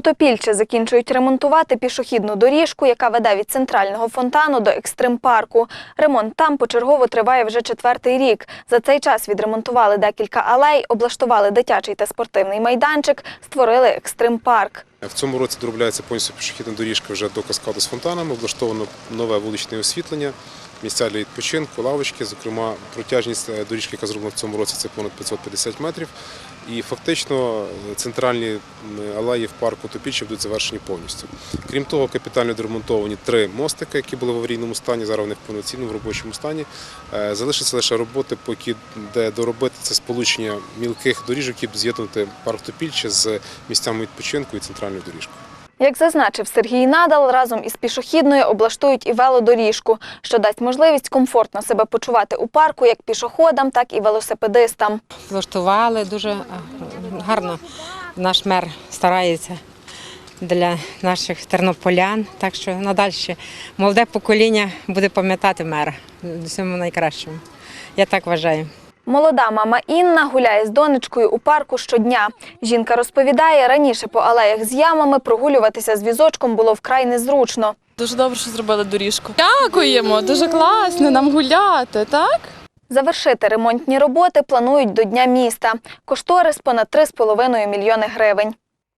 У закінчують ремонтувати пішохідну доріжку, яка веде від центрального фонтану до екстрим-парку. Ремонт там почергово триває вже четвертий рік. За цей час відремонтували декілька алей, облаштували дитячий та спортивний майданчик, створили екстрим-парк. В цьому році доробляється повністю пішохідна доріжка вже до каскаду з фонтанами, облаштовано нове вуличне освітлення, місця для відпочинку, лавочки. Зокрема, протяжність е, доріжки, яка зроблена в цьому році, це понад 550 метрів. І фактично е, центральні алеї в парку Топічі будуть завершені повністю. Крім того, капітально відремонтовані три мостики, які були в аварійному стані, зараз вони в повноцінному в робочому стані. Е, Залишиться лише роботи, поки де доробити це сполучення мілких доріжок, які будуть з'єднувати парк Топільче з місцями відпочинку і центральною доріжкою. Як зазначив Сергій Надал, разом із пішохідною облаштують і велодоріжку, що дасть можливість комфортно себе почувати у парку як пішоходам, так і велосипедистам. влаштували дуже е, гарно. Наш мер старається для наших тернополян. Так що надальше молоде покоління буде пам'ятати мера всьому найкращому. Я так вважаю. Молода мама Інна гуляє з донечкою у парку щодня. Жінка розповідає, раніше по алеях з ямами прогулюватися з візочком було вкрай незручно. Дуже добре, що зробили доріжку. Дякуємо, дуже класно нам гуляти, так? Завершити ремонтні роботи планують до Дня міста. Кошторис понад 3,5 мільйони гривень.